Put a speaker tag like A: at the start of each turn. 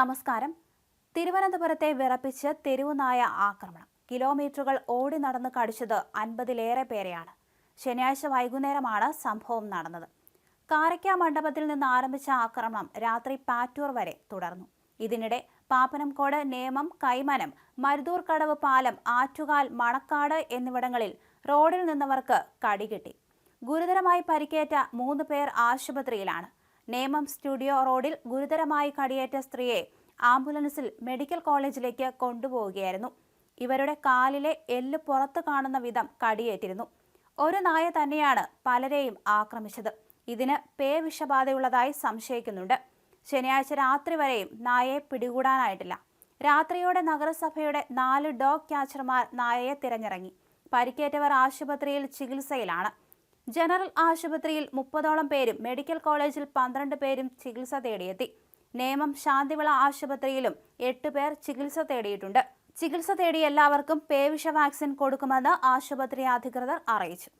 A: നമസ്കാരം. തിരുവനന്തപുരത്തെ വിറപ്പിച്ച് തെരുവുനായ ആക്രമണം. കിലോമീറ്ററുകൾ ഓടി നടന്ന് കടിച്ചത് അൻപതിലേറെ പേരെയാണ്. ശനിയാഴ്ച വൈകുന്നേരമാണ് സംഭവം നടന്നത്. കാരയ്ക്ക മണ്ഡപത്തിൽ നിന്ന് ആരംഭിച്ച ആക്രമണം രാത്രി പാറ്റൂർ വരെ തുടർന്നു. ഇതിനിടെ പാപ്പനംകോട് നേമം കൈമനം മരുതൂർക്കടവ് പാലം ആറ്റുകാൽ മണക്കാട് എന്നിവിടങ്ങളിൽ റോഡിൽ നിന്നവർക്ക് കടികിട്ടി ഗുരുതരമായി പരിക്കേറ്റ മൂന്ന് പേർ ആശുപത്രിയിലാണ്. നേമം സ്റ്റുഡിയോ റോഡിൽ ഗുരുതരമായി കടിയേറ്റ സ്ത്രീയെ ആംബുലൻസിൽ മെഡിക്കൽ കോളേജിലേക്ക് കൊണ്ടുപോവുകയായിരുന്നു. ഇവരുടെ കാലിലെ എല്ല് പുറത്തു കാണുന്ന വിധം കടിയേറ്റിരുന്നു. ഒരു നായ തന്നെയാണ് പലരെയും ആക്രമിച്ചത്. ഇതിന് പേ വിഷബാധയുള്ളതായി സംശയിക്കുന്നുണ്ട്. ശനിയാഴ്ച രാത്രി വരെയും നായയെ പിടികൂടാനായിട്ടില്ല. രാത്രിയോടെ നഗരസഭയുടെ നാല് ഡോഗ് ക്യാച്ചർമാർ നായയെ തിരഞ്ഞിറങ്ങി. പരിക്കേറ്റവർ ആശുപത്രിയിൽ ചികിത്സയിലാണ്. ജനറൽ ആശുപത്രിയിൽ മുപ്പതോളം പേരും മെഡിക്കൽ കോളേജിൽ പന്ത്രണ്ട് പേരും ചികിത്സ തേടിയെത്തി. നേമം ശാന്തിവിള ആശുപത്രിയിലും എട്ട് പേർ ചികിത്സ തേടിയിട്ടുണ്ട്. ചികിത്സ തേടിയ എല്ലാവർക്കും പേവിഷ വാക്സിൻ കൊടുക്കുമെന്ന് ആശുപത്രി അധികൃതർ അറിയിച്ചു.